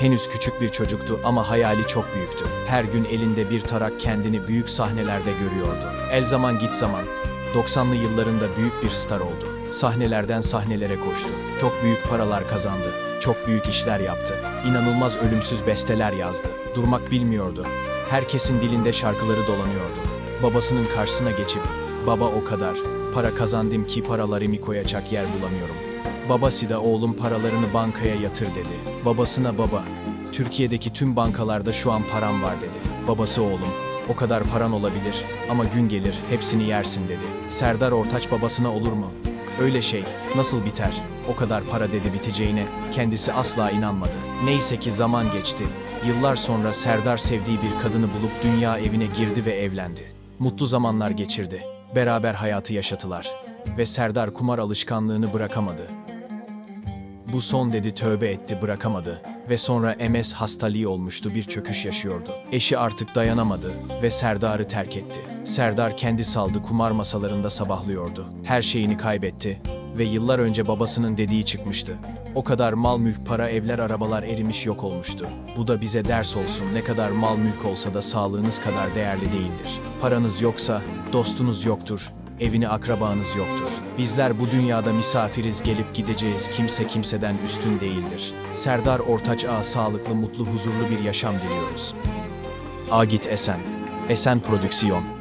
Henüz küçük bir çocuktu ama hayali çok büyüktü. Her gün elinde bir tarak kendini büyük sahnelerde görüyordu. El zaman git zaman. 90'lı yıllarında büyük bir star oldu. Sahnelerden sahnelere koştu. Çok büyük paralar kazandı. Çok büyük işler yaptı. İnanılmaz ölümsüz besteler yazdı. Durmak bilmiyordu. Herkesin dilinde şarkıları dolanıyordu. Babasının karşısına geçip, baba o kadar, para kazandım ki paralarımı koyacak yer bulamıyorum. Babası da oğlum paralarını bankaya yatır dedi. Babasına baba, Türkiye'deki tüm bankalarda şu an param var dedi. Babası oğlum, o kadar paran olabilir ama gün gelir hepsini yersin dedi. Serdar Ortaç babasına olur mu? Öyle şey nasıl biter? O kadar para dedi biteceğine kendisi asla inanmadı. Neyse ki zaman geçti. Yıllar sonra Serdar sevdiği bir kadını bulup dünya evine girdi ve evlendi. Mutlu zamanlar geçirdi. Beraber hayatı yaşatılar. Ve Serdar kumar alışkanlığını bırakamadı. Bu son dedi tövbe etti bırakamadı ve sonra MS hastalığı olmuştu bir çöküş yaşıyordu. Eşi artık dayanamadı ve Serdar'ı terk etti. Serdar kendi saldı kumar masalarında sabahlıyordu. Her şeyini kaybetti ve yıllar önce babasının dediği çıkmıştı. O kadar mal mülk para evler arabalar erimiş yok olmuştu. Bu da bize ders olsun ne kadar mal mülk olsa da sağlığınız kadar değerli değildir. Paranız yoksa dostunuz yoktur, evini akrabanız yoktur. Bizler bu dünyada misafiriz gelip gideceğiz kimse kimseden üstün değildir. Serdar Ortaç Ağa sağlıklı mutlu huzurlu bir yaşam diliyoruz. Agit Esen Esen Prodüksiyon